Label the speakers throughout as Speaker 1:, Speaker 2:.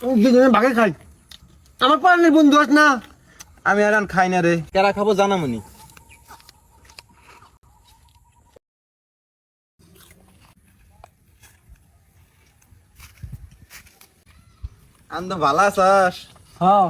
Speaker 1: দুজনে ভাগে খাই। আমার পাড়ানের বন্ধু আস না।
Speaker 2: আমি আর খাই না রে। কেরা খাব জানামনি? আন্দ ভালো আছস।
Speaker 1: হ্যাঁ।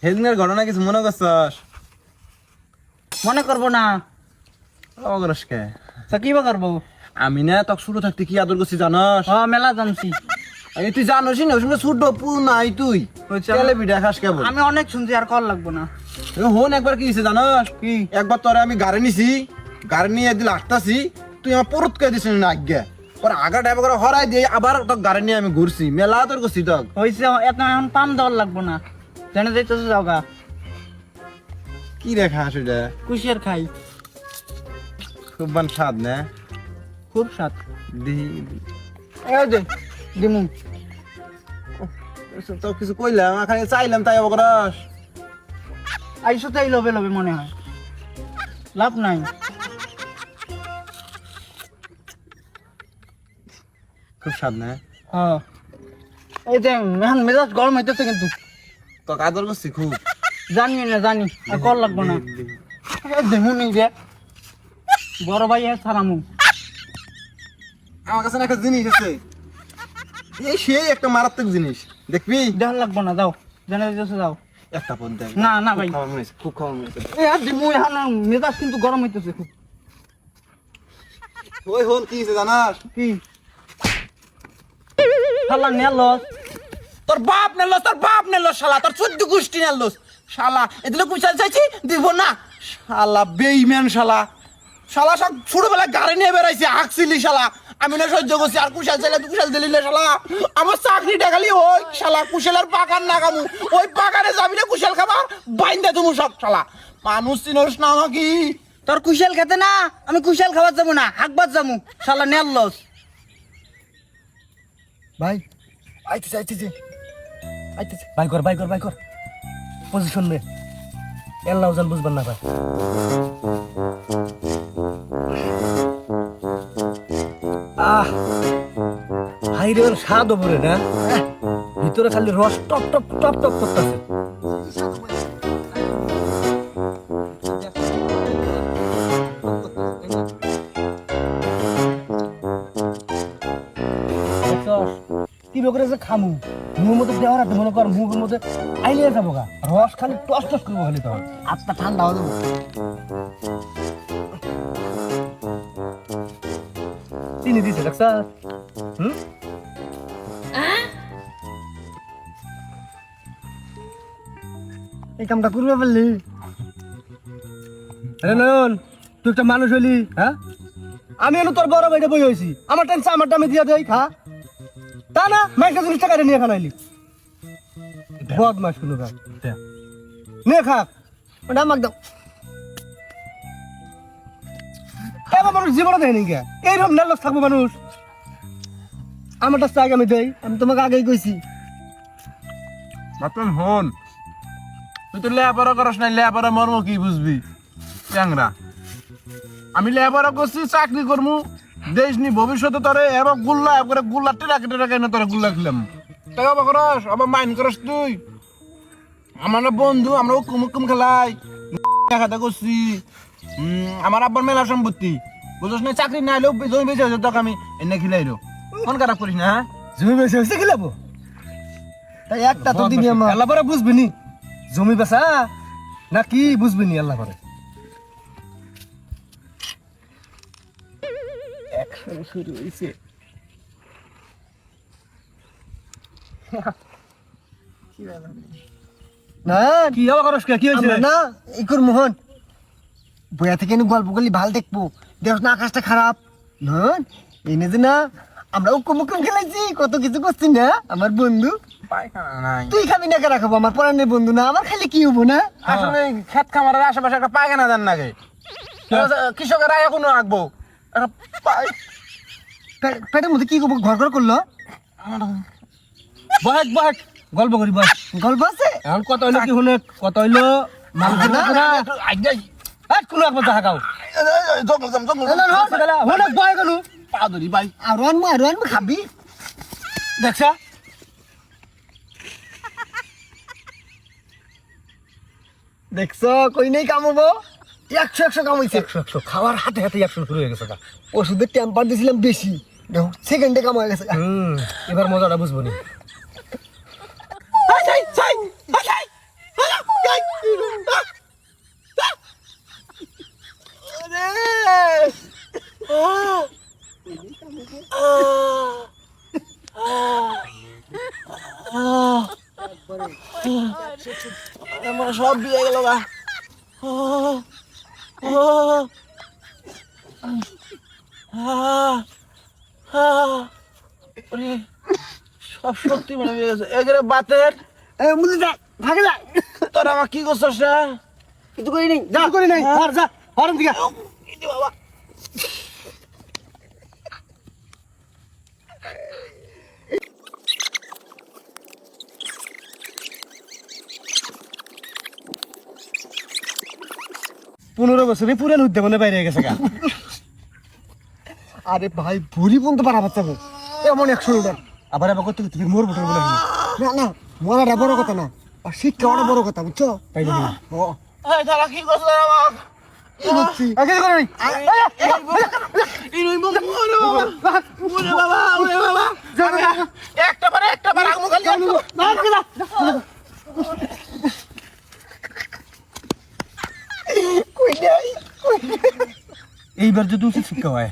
Speaker 2: সেদিনের ঘটনা কিছু মনে করছস?
Speaker 1: মনে করব না।
Speaker 2: অগরস কে?
Speaker 1: তা কি বা করব?
Speaker 2: আমি না তক শুরু থাকতে কি আদর করছি জানস?
Speaker 1: হ্যাঁ মেলা জানছি।
Speaker 2: এই তুই জানোস না সময় ছোট পু নাই তুই। তেলে পিঠা খাস কেবল।
Speaker 1: আমি অনেক শুনছি আর কল লাগবো না।
Speaker 2: হন একবার কি হয়েছে জানস?
Speaker 1: কি?
Speaker 2: একবার তোরে আমি গাড়ি নিছি গাড়ি নিয়ে দিল আসতাছি তুই আমার পরত কে দিছিস না আজ্ঞা। পরে আগা ড্রাইভার করে হরাই দিয়ে আবার তোর গাড়ি নিয়ে আমি ঘুরছি। মেলা তোর করছি তক
Speaker 1: হয়েছে এত এখন পাম দেওয়ার লাগবো না। জেনে যাইতেছে যাওগা
Speaker 2: কি রে খাস ওটা
Speaker 1: কুশিয়ার খাই।
Speaker 2: খুব বান স্বাদ না?
Speaker 1: খুব স্বাদ।
Speaker 2: দিহি
Speaker 1: এই যে দিমু।
Speaker 2: তো কিছু কইলাম খালি চাইলাম তাই অবকরস
Speaker 1: আইসো তাই লবে লবে মনে হয়। লাভ নাই।
Speaker 2: খুব স্বাদ না?
Speaker 1: হ্যাঁ। এই যে এখন মেজাজ গরম হইতেছে কিন্তু।
Speaker 2: তোকে আদর করছি খুব।
Speaker 1: জানি না জানি। আর কল লাগবো না। দেখুন যে। বড় ভাই হ্যাঁ সারামু
Speaker 2: আমার কাছে না একটা জিনিস আছে। এই সেই একটা মারাত্মক জিনিস। দেখবি?
Speaker 1: দেখার লাগবো না যাও। জেনে যাও
Speaker 2: একটা দেখ।
Speaker 1: না না ভাই।
Speaker 2: খুব হয়েছে।
Speaker 1: এই আর এখন মেজাজ কিন্তু গরম হইতেছে খুব।
Speaker 2: ওই হন কি হয়েছে জানাস?
Speaker 1: কি? শালা নেলস।
Speaker 2: তোর বাপ নেলো তোর বাপ নেলো শালা। তোর চোদ্দ গোষ্ঠী নেলো শালা এদিকে কুচাল চাইছি? দিব না। শালা বেইম্যান শালা। শালা সব ছোটবেলায় গাড়ি নিয়ে বেড়াইছে হাঁকছিলি শালা। আমি না সহ্য করছি আর কুশাল চাইলে তুই কুশাল দিলি না শালা? আমার চাকরি দেখালি ওই শালা কুশালের বাগান না কামু ওই বাগানে যাবি না কুশাল খাবার বাইন্দা তুমি সব শালা। মানুষ চিনোস না আমাকে।
Speaker 1: তোর কুশাল খেতে না আমি কুশাল খাবার যাব না হাকবার যাব। শালা নেলস
Speaker 3: ভাই আইতেছে আইতেছে। আইতেছে। বাই কর বাই কর বাই কর। পজিশন নে এল্লাহ জান বুঝবেন না ভাই। হাই রে স্বাদ ওপরে না। ভিতরে খালি রস টপ টপ টপ টপ করতেছে। কি করে যে খামু? মুখ মধ্যে দেওয়ার হাতে মনে কর মুখের মধ্যে আইলিয়ে যাব গা। রস খালি টস টস করব খালি তখন
Speaker 1: আত্মা ঠান্ডা হয়ে যাব।
Speaker 3: চিনি দিছে দেখছ হুম?
Speaker 1: এই কামটা করবে পারলি
Speaker 3: আরে নয়ন তুই একটা মানুষ হ্যাঁ? আমি এনে তোর বড় ভাইটা বই হয়েছি। আমার টেনশন আমার দামে দিয়া দেয় খা। তা না মাইকা জিনিস টাকা নিয়ে খানাইলি বদ মাস কোনো খা নে খা।
Speaker 1: ওটা আমাকে দাও।
Speaker 3: এবার মানুষ জীবনে দেয়নি কে? এইরকম নার্ভাস থাকব মানুষ। আমারটা চাই আমি দেই
Speaker 1: আমি তোমাকে আগেই কইছি।
Speaker 2: মাতন হন। তুই তো লেখাপড়া করস না লেখাপড়া মর্ম কি বুঝবি? ট্যাংরা। আমি লেখাপড়া করছি চাকরি করমু। দেশ নি ভবিষ্যতে তোরে এবার গুল্লা একবারে গুল্লা টেরাকে টেরাকে না তোরে গুল্লা খেলাম টাকা বা করস আবার মাইন করস তুই। আমার বন্ধু আমরা হুকুম হুকুম খেলাই। খাতা করছি। আমার আব্বার মেলা সম্পত্তি। বুঝছ না চাকরি না হলেও জমি বেঁচে হয়েছে তোকে আমি এনে খিলাইলো। ফোন খারাপ করিস না হ্যাঁ?
Speaker 3: জমি বেশি হয়েছে কি
Speaker 1: তাই একটা তো দিবি আমার।
Speaker 3: পরে বুঝবি নি? জমি বেচা? না কি বুঝবি নি আল্লাহ
Speaker 1: শুরু হয়েছে না
Speaker 3: কি আবার করস কে? কি হয়েছে
Speaker 1: না ইকুর মোহন। বইয়া থেকে গল্প করলি ভালো দেখব। দেখ না আকাশটা খারাপ। নন এনে যে না আমরা উকুম উকুম খেলাইছি কত কিছু করছি না আমার বন্ধু।
Speaker 2: পায়খানা নাই
Speaker 1: তুই খাবি না কেন খাব আমার পরানের বন্ধু না আমার খালি কি হব না
Speaker 2: আসলে খেত খামারের আশেপাশে একটা পায়খানা দেন নাকি কৃষকের এখনও আঁকবো একটা পায়-
Speaker 1: পে- পেটের মধ্যে কি করব ঘর ঘর করল
Speaker 3: বহেক বহেক গল্প করি বস
Speaker 1: গল্প আছে
Speaker 3: এখন কত হইল কি শুনে কত হইল মানুষ
Speaker 1: না,
Speaker 2: আজ্ঞাই।
Speaker 3: কোনো একবার দেখা
Speaker 2: এই, জঙ্গল জঙ্গল যাম।
Speaker 3: শুনে বয় গেল
Speaker 2: পা ধরি ভাই
Speaker 1: আর খাবি
Speaker 3: দেখছা
Speaker 1: দেখছ? কই নেই কামাবো একশো একশো কামাইছে
Speaker 3: একশো একশো। খাওয়ার হাতে হাতে একশো শুরু হয়ে গেছে
Speaker 1: ওষুধের টেম্পার দিয়েছিলাম বেশি। দেখো সেকেন্ডে কামা গেছে
Speaker 3: হুম এবার মজাটা বুঝব নি।
Speaker 2: আমার সব বিয়ে গেল গা। সব সত্যি মনে হয়ে গেছে। এগরে বাতের।
Speaker 1: যা ভাগে যা।
Speaker 2: তোর আমার কি করছিস না
Speaker 1: কিছু করি নেই যা করি নাই আর যা হরম দিকে
Speaker 3: পনেরো বছরে পুরান উদ্যাপনে বাইরে গেছে গা।
Speaker 1: আরে ভাই ভুরি পর্যন্ত পারা পাচ্ছে এমন একশো লিটার
Speaker 3: আবার আবার করতে তুমি মোর বোতল বলে
Speaker 1: না না মরাটা বড় কথা না। আর শিক্ষা ওটা বড় কথা বুঝছ?
Speaker 3: তাই না
Speaker 1: ও।
Speaker 2: তারা কি আমার? একটা বার একটা বার আগমু খালি
Speaker 1: কই নাই
Speaker 3: এইবার যদি উচিত শিক্ষা হয়।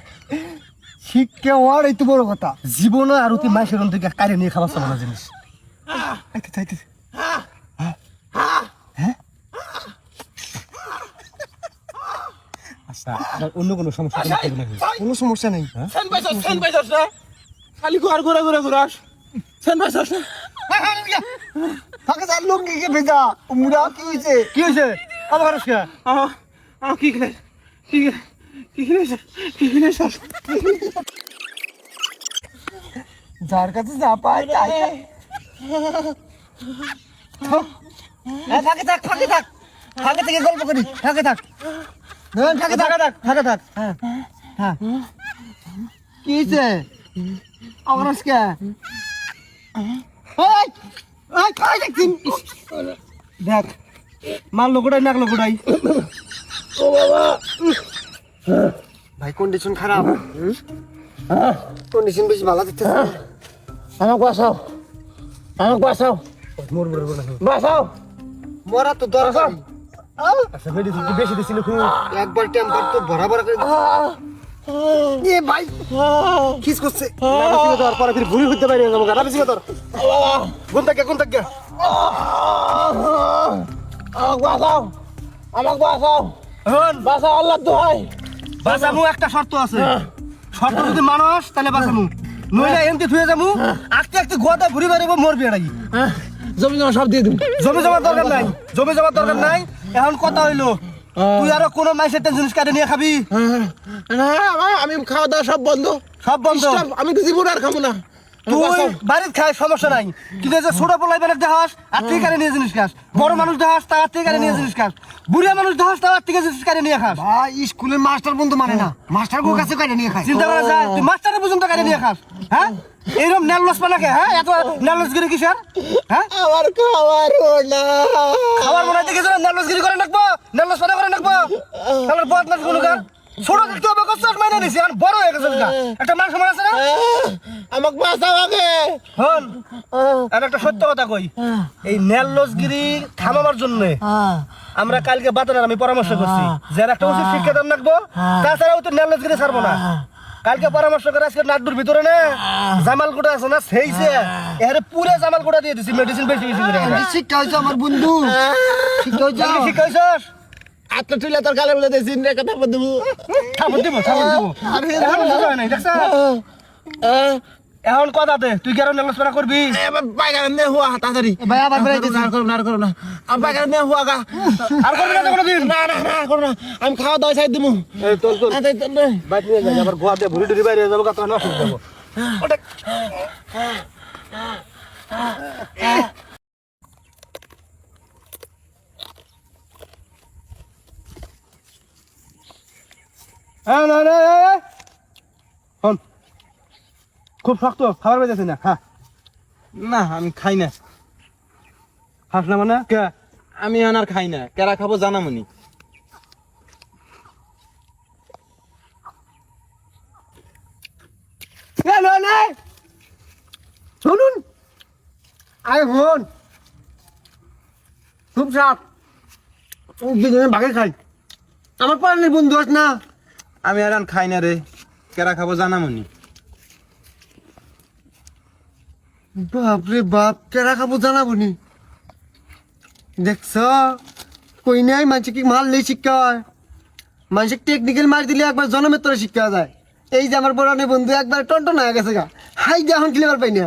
Speaker 1: শিক্ষা হওয়ার এই তো বড় কথা।
Speaker 3: জীবনে আর অতি মাইসের থেকে কারে নিয়ে খাবার চাবো না জিনিস আচ্ছা অন্য কোনো সমস্যা কোনো
Speaker 1: সমস্যা নেই।
Speaker 2: খালি ঘর ঘুরে ঘুরে ঘুরাস সেন পাইছস না?
Speaker 1: ফাঁকা লোক ভেজা মুরা কি হয়েছে
Speaker 3: কি হয়েছে আমার কে
Speaker 2: আমার আমার কি খেলে কি খেলে কি খেলেছিস কি খেলেছিস
Speaker 1: যার কাছে যা পায় তাই। এই ফাঁকে থাক ফাঁকে থাক। ফাঁকে থেকে গল্প করি। ফাঁকে থাক। না, ফাঁকে থাক। থাক। ফাঁকে থাক। হ্যাঁ। হ্যাঁ। কি হয়েছে আমার আজকে? এই, এই, কই দেখছিস?
Speaker 3: দেখ নাকলো কোটাই
Speaker 1: ভাই কন্ডিশন খারাপ। কন্ডিশন বেশি ভালো দিচ্ছে
Speaker 2: আমাকে বাঁচাও। আমাকে বাঁচাও।
Speaker 3: মোর মোর বলে
Speaker 2: বাঁচাও।
Speaker 1: মরা তো দরকার
Speaker 3: আচ্ছা মেডিসিন বেশি দিছিল খুব?
Speaker 1: একবার টেম্পার তো ভরা ভরা করে। এ ভাই কিস করছে।
Speaker 3: নাবিসিকে ধর পরে ফির ভুরি হইতে পারি যাব নাবিসিকে ধর কোন থেকে কোন থেকে।
Speaker 2: আমাকে বাঁচাও।
Speaker 3: হন
Speaker 2: বাঁচাও আল্লাহ দোহাই।
Speaker 3: বাঁচামু একটা শর্ত আছে। শর্ত যদি মানুষ তাহলে বাঁচামু। নইলে এমতি থুয়ে যামু আস্তে আস্তে গোয়াতে ঘুরি বেরোবো মরবি এটাই
Speaker 2: জমি জমা সব দিয়ে দিবি।
Speaker 3: জমি জমার দরকার নাই জমি জমার দরকার নাই। এখন কথা হইল তুই আরও কোন মাইসের জিনিস কাটে নিয়ে খাবি?
Speaker 2: না আমি খাওয়া দাওয়া সব বন্ধ।
Speaker 3: সব বন্ধ?
Speaker 2: আমি তো জীবন আর খাব না।
Speaker 3: তুই বাড়ির খাই সমস্যা নাই। কিন্তু যে ছোট পোলাই বেলার দেহাস আর তুই কারে নিয়ে জিনিস খাস। বড় মানুষ দেহাস তার থেকে কারে নিয়ে জিনিস খাস। বুড়িয়া মানুষ দেহাস তার থেকে জিনিস কারে নিয়ে খাস।
Speaker 1: ভাই স্কুলের মাস্টার বন্ধু মানে না। মাস্টার গো কাছে কাটে নিয়ে খায়।
Speaker 3: চিন্তা করা যায় তুই মাস্টারের পর্যন্ত কারে নিয়ে খাস হ্যাঁ? এইরকম নেললস পানাকে হ্যাঁ? এত নেললস গিরি কিসের হ্যাঁ?
Speaker 2: আমার খাবার না।
Speaker 3: খাবার মনে দেখেছ নেললস গিরি করে রাখব নেললস পানা করে রাখব। তাহলে বদমাস কার? ছোট দেখতে হবে কষ্ট মাইনে নিছি বড় হয়ে গেছে একটা মান সম্মান আছে না?
Speaker 2: আমাকে বাঁচাও আগে।
Speaker 3: হন আর একটা সত্য কথা কই। এই নেললসগিরি থামাবার জন্য আমরা কালকে বাতনার আমি পরামর্শ করছি। যার একটা উচিত শিক্ষা দান রাখব তাছাড়াও তো নেললসগিরি ছাড়বো না। কালকে পরামর্শ করে আজকে নাটুর ভিতরে না জামাল গোটা আছে না সেইছে এর পুরো জামাল গোটা দিয়ে দিছি মেডিসিন বেশি বেশি করে।
Speaker 1: শিক্ষা হয়েছে আমার বন্ধু। শিক্ষা
Speaker 3: কি শিখাইছস
Speaker 2: আত্মা তুলে তোর গালে বলে দিয়েছি রে কথা বলতে
Speaker 3: থাপড় দিব থাপড় দিব। এখন বুঝা হয় নাই দেখছ? এখন কথা দে তুই কি আর নেললস করবি?
Speaker 2: পায়খানা নিয়ে হুয়া তাড়াতাড়ি।
Speaker 1: ভাই আবার বেড়াইতেছি।
Speaker 2: না করো না আর করো না। আমি পায়খানা নিয়ে হুয়া গা।
Speaker 3: আর করবি না তো কোনোদিন?
Speaker 2: না না না করো না। আমি খাওয়া দাওয়া সাইড দিবো
Speaker 3: এই তোর তোর। বাইক নিয়ে যাই আবার গোয়াতে ভুড়ি টুড়ি বাইরে যাব কত নষ্ট হয়ে যাব হ্যাঁ না না শোন খুব শক্ত খাবার বেজেছে না? হ্যাঁ
Speaker 2: না আমি খাই না।
Speaker 3: হাস না মানে? কে?
Speaker 2: আমি আর খাই না। কেরা খাব জানামনি।
Speaker 1: শুনুন আয় হন খুব সাপ ভাগে খাই। আমার পাড়ার বন্ধু আস না।
Speaker 2: আমি আর খাই না রে। কেরা খাব জানামনি।
Speaker 1: বাপরে বাপ, কেরা খাব জানাব নি দেখছ? কই নাই? মানুষ কি মারলেই শিক্ষা হয় মানুষের টেকনিক্যাল মার দিলে একবার জনমের তোরা শিক্ষা যায়। এই যে আমার বড় বন্ধু, একবার টন্টন হয়ে গেছে গা। হাই যে এখন ক্লিয়ার পাই না?